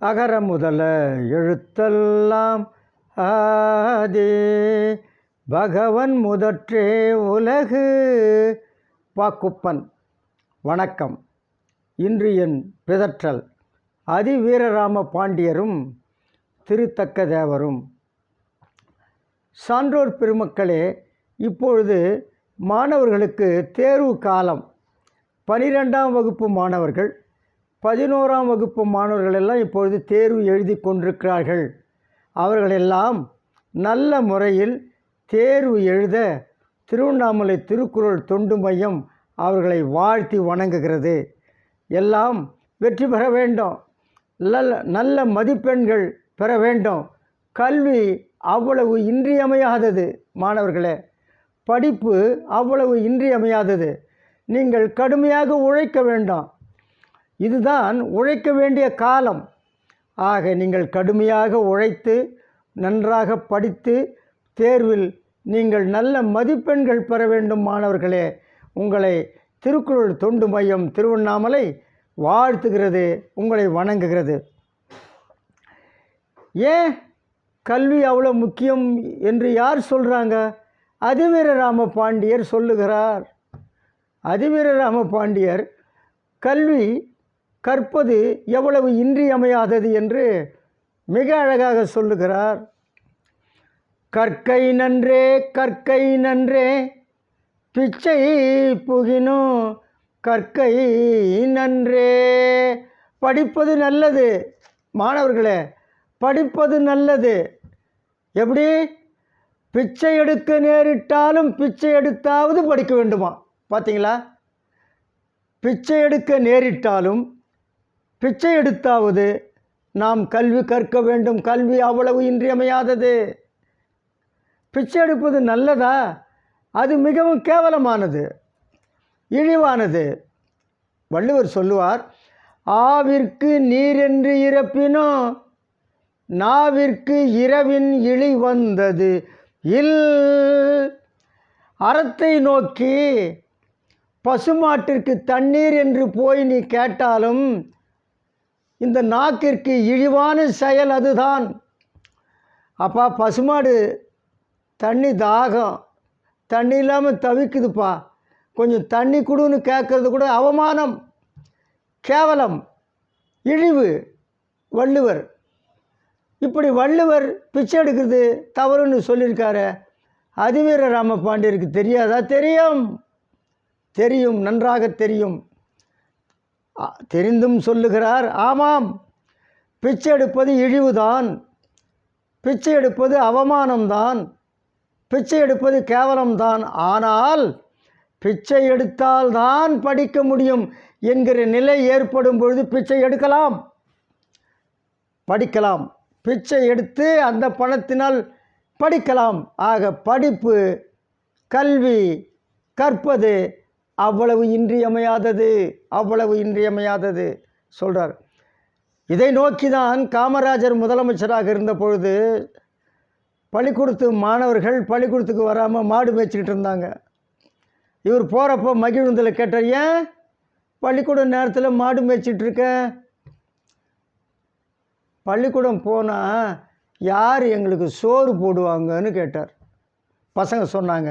அகர முதல எழுத்தெல்லாம் ஆதே. பகவன் முதற்றே உலகு. பாக்குப்பன் வணக்கம். இன்று என் பிதற்றல். அதிவீரராம பாண்டியரும் திருத்தக்க தேவரும். சான்றோர் பெருமக்களே இப்பொழுது மாணவர்களுக்கு தேர்வு காலம். பனிரெண்டாம் வகுப்பு மாணவர்கள் பதினோராம் வகுப்பு மாணவர்கள் எல்லாம் இப்பொழுது தேர்வு எழுதி கொண்டிருக்கிறார்கள். அவர்களெல்லாம் நல்ல முறையில் தேர்வு எழுத திருவண்ணாமலை திருக்குறள் தொண்டு மையம் அவர்களை வாழ்த்தி வணங்குகிறது. எல்லாம் வெற்றி பெற வேண்டும். நல்ல நல்ல மதிப்பெண்கள் பெற வேண்டும். கல்வி அவ்வளவு இன்றியமையாதது மாணவர்களே. படிப்பு அவ்வளவு இன்றியமையாதது. நீங்கள் கடுமையாக உழைக்க வேண்டாம். இதுதான் உழைக்க வேண்டிய காலம். ஆக நீங்கள் கடுமையாக உழைத்து நன்றாக படித்து தேர்வில் நீங்கள் நல்ல மதிப்பெண்கள் பெற வேண்டும் மாணவர்களே. உங்களை திருக்குறள் தொண்டு மையம் திருவண்ணாமலை வாழ்த்துகிறது உங்களை வணங்குகிறது. ஏன் கல்வி அவ்வளோ முக்கியம் என்று யார் சொல்கிறாங்க அதிவீரராம பாண்டியர் சொல்லுகிறார். அதிவீரராம பாண்டியர் கல்வி கற்பது எவ்வளவு இன்றியமையாதது என்று மிக அழகாக சொல்லுகிறார். கற்கை நன்றே கற்கை நன்றே பிச்சை புகினும் கற்கை நன்றே. படிப்பது நல்லது மாணவர்களே படிப்பது நல்லது. எப்படி? பிச்சை எடுக்க நேரிட்டாலும் பிச்சை எடுத்தாவது படிக்க வேண்டுமா? பார்த்தீங்களா பிச்சை எடுக்க நேரிட்டாலும் பிச்சை எடுத்தாவது நாம் கல்வி கற்க வேண்டும். கல்வி அவ்வளவு இன்றியமையாதது. பிச்சை எடுப்பது நல்லதா? அது மிகவும் கேவலமானது இழிவானது. வள்ளுவர் சொல்லுவார் ஆவிற்கு நீரென்று இறப்பினோ நாவிற்கு இரவின் இழி வந்தது இல். அறத்தை நோக்கி பசுமாட்டிற்கு தண்ணீர் என்று போய் நீ கேட்டாலும் இந்த நாக்கிற்கு இழிவான செயல் அதுதான். அப்பா பசுமாடு தண்ணி தாகம். தண்ணி இல்லாமல் தவிக்குதுப்பா. கொஞ்சம் தண்ணி கொடுன்னு கேட்கறது கூட அவமானம். கேவலம். இழிவு. வள்ளுவர். இப்படி வள்ளுவர் பிச்சை எடுக்கிறது தவறுன்னு சொல்லியிருக்காரு. அதிவீர ராம பாண்டியருக்கு தெரியாதா தெரியும்? தெரியும் நன்றாக தெரியும். தெரிந்தும் சொல்லுகிறார் ஆமாம் பிச்சை எடுப்பது இழிவுதான் பிச்சை எடுப்பது அவமானம்தான் பிச்சை எடுப்பது கேவலம்தான் ஆனால் பிச்சை எடுத்தால்தான் படிக்க முடியும் என்கிற நிலை ஏற்படும் பொழுது பிச்சை எடுக்கலாம் படிக்கலாம். பிச்சை எடுத்து அந்த பணத்தினால் படிக்கலாம். ஆக படிப்பு கல்வி கற்பது அவ்வளவு இன்றியமையாதது அவ்வளவு இன்றியமையாதது சொல்கிறார் இதை நோக்கி தான் காமராஜர் முதலமைச்சராக இருந்த பொழுது பள்ளிக்கூடத்து மாணவர்கள் பள்ளிக்கூடத்துக்கு வராமல் மாடு மேய்ச்சிக்கிட்டு இருந்தாங்க. இவர் போகிறப்போ மகிழ்ந்தில் கேட்டார் ஏன் பள்ளிக்கூடம் நேரத்தில் மாடு மேய்ச்சிட்ருக்க பள்ளிக்கூடம் போனால் யார் எங்களுக்கு சோறு போடுவாங்கன்னு கேட்டார். பசங்க சொன்னாங்க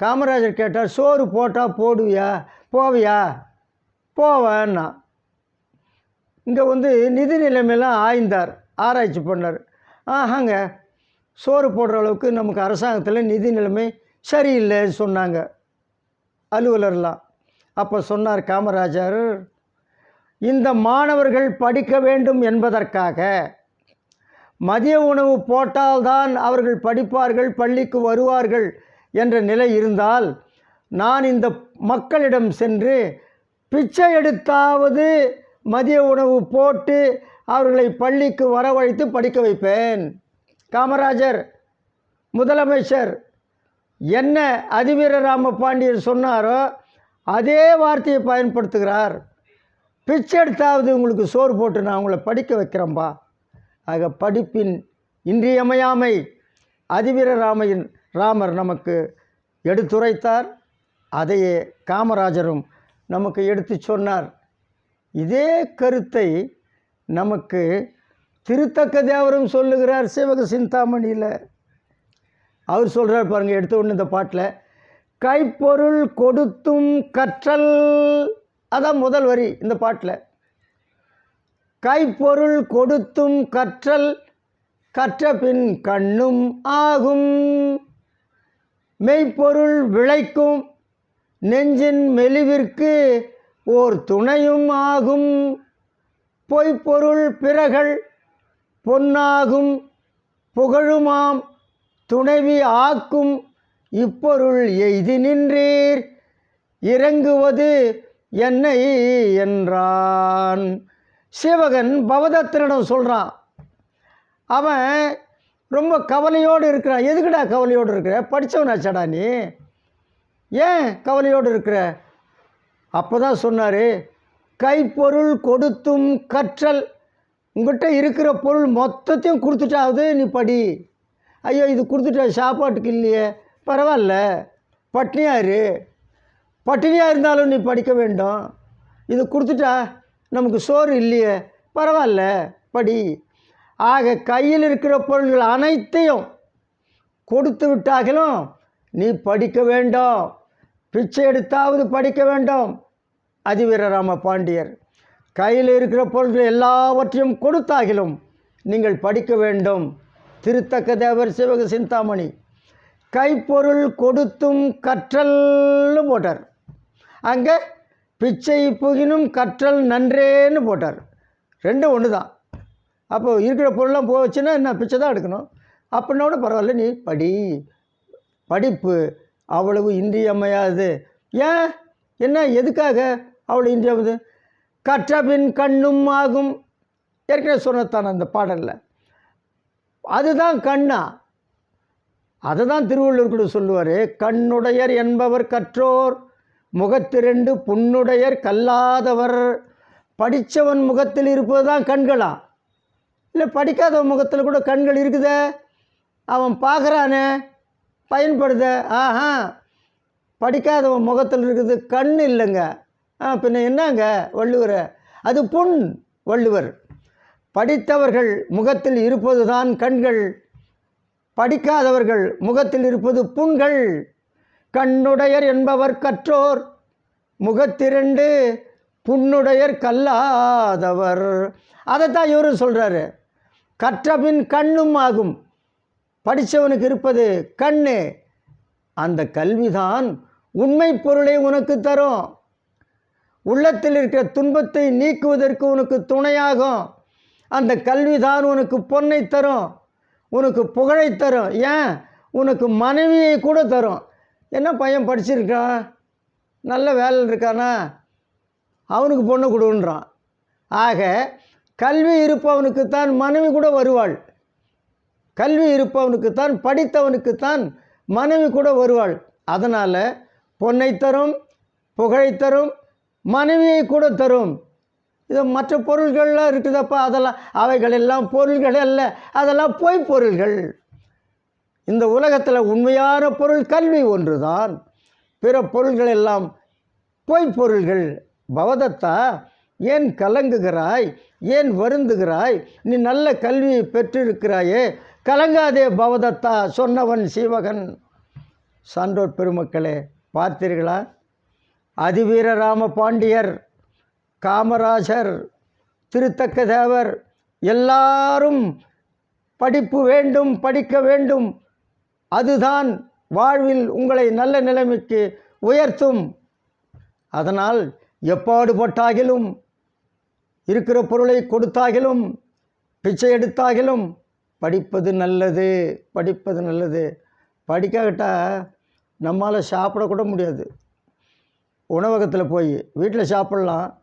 காமராஜர் கேட்டார் சோறு போட்டால் போடுவியா? போவியா? போவேன்னா. இங்கே வந்து நிதி நிலைமையெல்லாம் ஆய்ந்தார் ஆராய்ச்சி பண்ணார். ஆஹாங்க சோறு போடுற அளவுக்கு நமக்கு அரசாங்கத்தில் நிதி நிலைமை சரியில்லைன்னு சொன்னாங்க அலுவலர்லாம். அப்போ சொன்னார் காமராஜர் இந்த மாணவர்கள் படிக்க வேண்டும் என்பதற்காக மதிய உணவு போட்டால்தான் அவர்கள் படிப்பார்கள் பள்ளிக்கு வருவார்கள் என்ற நிலை இருந்தால் நான் இந்த மக்களிடம் சென்று பிச்சை எடுத்தாவது மதிய உணவு போட்டு அவர்களை பள்ளிக்கு வரவழைத்து படிக்க வைப்பேன். காமராஜர் முதலமைச்சர் என்ன அதிவீரராம பாண்டியர் சொன்னாரோ அதே வார்த்தையை பயன்படுத்துகிறார். பிச்சை எடுத்தாவது உங்களுக்கு சோறு போட்டு நான் உங்களை படிக்க வைக்கிறேன்பா. ஆக படிப்பின் இன்றியமையாமை அதிவீரராமையின் ராமர் நமக்கு எடுத்துரைத்தார். அதையே காமராஜரும் நமக்கு எடுத்து சொன்னார். இதே கருத்தை நமக்கு திருத்தக்க தேவரும் சொல்லுகிறார் சிவக சிந்தாமணியில். அவர் சொல்கிறார் பாருங்கள் எடுத்த உடனே இந்த பாட்டில் கைப்பொருள் கொடுத்தும் கற்றல் அதான் முதல் வரி இந்த பாட்டில். கைப்பொருள் கொடுத்தும் கற்றல் கற்ற பின் கண்ணும் ஆகும். மெய்ப்பொருள் விளைக்கும் நெஞ்சின் மெலிவிற்கு ஓர் துணையும் ஆகும். பொய்ப்பொருள் பிறகள் பொன்னாகும். புகழுமாம் துணைவி ஆக்கும். இப்பொருள் எய்தி நின்றீர். இறங்குவது என்னை என்றான். சிவகன் பவதத்தனிடம் சொல்கிறான் அவன் ரொம்ப கவலையோடு இருக்கிறான் எதுக்குடா கவலையோடு இருக்கிற? படித்தவனாச்சடா நீ. ஏன் கவலையோடு இருக்கிற? அப்போ தான் சொன்னார் கைப்பொருள் கொடுத்தும் கற்றல். உங்கள்கிட்ட இருக்கிற பொருள் மொத்தத்தையும் கொடுத்துட்டாவது நீ படி. ஐயோ இது கொடுத்துட்டா சாப்பாட்டுக்கு இல்லையே. பரவாயில்ல. பட்டினியார் பட்டினியாக இருந்தாலும் நீ படிக்க வேண்டும். இது கொடுத்துட்டா நமக்கு சோறு இல்லையே. பரவாயில்ல. படி. ஆக கையில் இருக்கிற பொருள்கள் அனைத்தையும் கொடுத்து விட்டாகிலும் நீ படிக்க வேண்டும். பிச்சை எடுத்தாவது படிக்க வேண்டும். அதிவீரராம பாண்டியர். கையில் இருக்கிற பொருள்கள் எல்லாவற்றையும் கொடுத்தாகிலும் நீங்கள் படிக்க வேண்டும். திருத்தக்க தேவர் சிவக சிந்தாமணி. கைப்பொருள் கொடுத்தும் கற்றல்னு போட்டார். அங்கே பிச்சை புகினும் கற்றல் நன்றேன்னு போட்டார். ரெண்டும் ஒன்று தான் அப்போ இருக்கிற பொருள்லாம் போச்சுன்னா என்ன பிச்சை தான் எடுக்கணும். அப்படின்னோட பரவாயில்ல நீ படி. படிப்பு அவ்வளவு இன்றியமையாது ஏன்? என்ன எதுக்காக அவ்வளோ இன்றியமையாது கற்றபின் கண்ணும் ஆகும். ஏற்கனவே சொன்னதான் அந்த பாடலில். அதுதான் கண்ணா. அதை தான் திருவள்ளுவர் கூட சொல்லுவார் கண்ணுடையர் என்பவர் கற்றோர் முகத்திரண்டு புண்ணுடையர் கல்லாதவர். படித்தவன் முகத்தில் இருப்பது தான் கண்களா? இல்லை படிக்காத முகத்தில் கூட கண்கள் இருக்குதே. அவன் பார்க்குறானே பயன்படுத. ஆஹா படிக்காதவன் முகத்தில் இருக்குது கண் இல்லைங்க. ஆ பின்ன என்னங்க வள்ளுவர்? அது புண் வள்ளுவர். படித்தவர்கள் முகத்தில் இருப்பது தான் கண்கள். படிக்காதவர்கள் முகத்தில் இருப்பது புண்கள். கண்ணுடையர் என்பவர் கற்றோர் முகத்திரண்டு புண்ணுடையர் கல்லாதவர். அதைத்தான் இவரும் சொல்கிறாரு கற்றபின் கண்ணும் ஆகும். படித்தவனுக்கு இருப்பது கண்ணு. அந்த கல்விதான் உண்மை பொருளை உனக்கு தரும். உள்ளத்தில் இருக்கிற துன்பத்தை நீக்குவதற்கு உனக்கு துணையாகும். அந்த கல்விதான் உனக்கு பொன்னை தரும். உனக்கு புகழை தரும். ஏன்? உனக்கு மனைவியை கூட தரும். என்ன பையன் படிச்சிருக்கான் நல்ல வேலை இருக்கானா? அவனுக்கு பொண்ணு கொடுன்றான். ஆக கல்வி இருப்பவனுக்குத்தான் மனைவி கூட வருவாள். கல்வி இருப்பவனுக்குத்தான் படித்தவனுக்குத்தான் மனைவி கூட வருவாள். அதனால் பொன்னை தரும் புகழை தரும் மனைவியை கூட தரும். இது மற்ற பொருள்கள்லாம் இருக்குதப்பா அதெல்லாம் அவைகள் எல்லாம் பொருள்கள் அல்ல அதெல்லாம் பொய் பொருள்கள். இந்த உலகத்தில் உண்மையான பொருள் கல்வி ஒன்று தான் பிற பொருள்கள் எல்லாம் பொய் பொருள்கள். பவதத்தா? ஏன் கலங்குகிறாய்? ஏன் வருந்துகிறாய்? நீ நல்ல கல்வியை பெற்றிருக்கிறாயே. கலங்காதே பவதத்தா சொன்னவன் சீவகன். சான்றோர் பெருமக்களே பார்த்தீர்களா? அதிவீரராம பாண்டியர் காமராஜர் திருத்தக்க தேவர் எல்லாரும் படிப்பு வேண்டும் படிக்க வேண்டும். அதுதான் வாழ்வில் உங்களை நல்ல நிலைமைக்கு உயர்த்தும். அதனால் எப்பாடுபட்டாகிலும் இருக்கிற பொருளை கொடுத்தாகிலும் பிச்சை எடுத்தாகிலும் படிப்பது நல்லது படிப்பது நல்லது. படிக்காவிட்டால் நம்மால் சாப்பிடக்கூட முடியாது. உணவகத்தில் போய் வீட்டில் சாப்பிட்லாம்.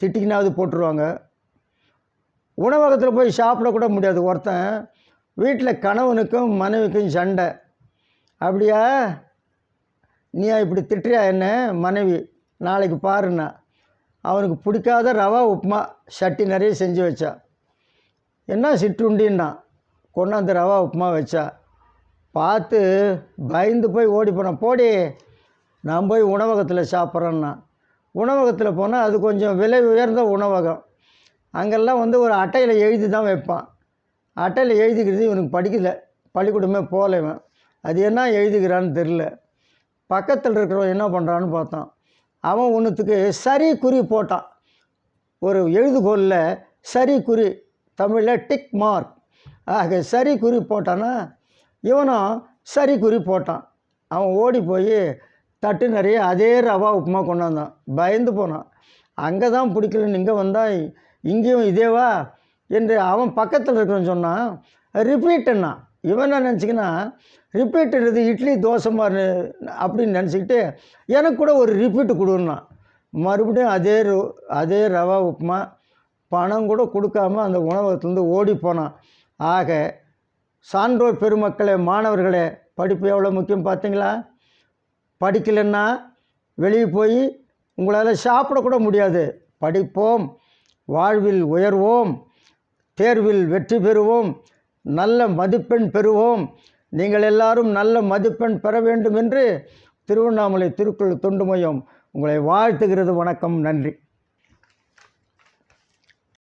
திட்டிக்கினாவது போட்டுருவாங்க. உணவகத்தில் போய் சாப்பிடக்கூட முடியாது. ஒருத்தன் வீட்டில் கணவனுக்கும் மனைவிக்கும் சண்டை. அப்படியா? நீயா இப்படி திட்டுறியா என்ன? மனைவி நாளைக்கு பாருண்ணா. அவனுக்கு பிடிக்காத ரவா உப்புமா சட்டி நிறைய செஞ்சு வச்சா. என்ன சிற்றுண்டின்னா கொண்டாந்து ரவா உப்புமா வச்சா. பார்த்து பயந்து போய் ஓடி போனான் போடி நான் போய் உணவகத்தில் சாப்பிட்றேன்னா. உணவகத்தில் போனால் அது கொஞ்சம் விலை உயர்ந்த உணவகம். அங்கெல்லாம் வந்து ஒரு அட்டையில் எழுதி தான் வைப்பான். அட்டையில் எழுதிக்கிறது இவனுக்கு படிக்கல. பள்ளிக்கூடமே போகல இவன். அது என்ன எழுதிக்கிறான்னு தெரில பக்கத்தில் இருக்கிறவன் என்ன பண்ணுறான்னு பார்த்தான். அவன் ஒன்றுத்துக்கு சரி குறி போட்டான். ஒரு எழுதுகோலில் சரி குறி தமிழில் டிக் மார்க் ஆக சரி குறி போட்டான்னா இவனும் சரி குறி போட்டான். அவன் ஓடி போய் தட்டு நிறைய அதே ரவா உப்புமா கொண்டாந்தான். பயந்து போனான். அங்கே தான் பிடிக்கலன்னு இங்கே வந்தால் இங்கேயும் இதேவா? என்று அவன் பக்கத்தில் இருக்கிறவன் சொன்னான் ரிப்பீட்டுன்னா இவன் என்ன நினச்சிக்கினா ரிப்பீட்டுன்றது இட்லி தோசை மாதிரி அப்படின்னு நினச்சிக்கிட்டு எனக்கு கூட ஒரு ரிப்பீட்டு கொடுன்னா. மறுபடியும் அதே அதே ரவா உப்புமா பணம் கூட கொடுக்காம அந்த உணவகத்துலேருந்து ஓடி போனான் ஆக சான்றோர் பெருமக்களே மாணவர்களே படிப்பு எவ்வளோ முக்கியம் பார்த்தீங்களா? படிக்கலைன்னா வெளியே போய் உங்களால் சாப்பிடக்கூட முடியாது. படிப்போம் வாழ்வில் உயர்வோம் தேர்வில் வெற்றி பெறுவோம் நல்ல மதிப்பெண் பெறுவோம். நீங்கள் எல்லாரும் நல்ல மதிப்பெண் பெற வேண்டும் என்று திருவண்ணாமலை திருக்குறள் தொண்டு மையம் உங்களை வாழ்த்துகிறது. வணக்கம். நன்றி.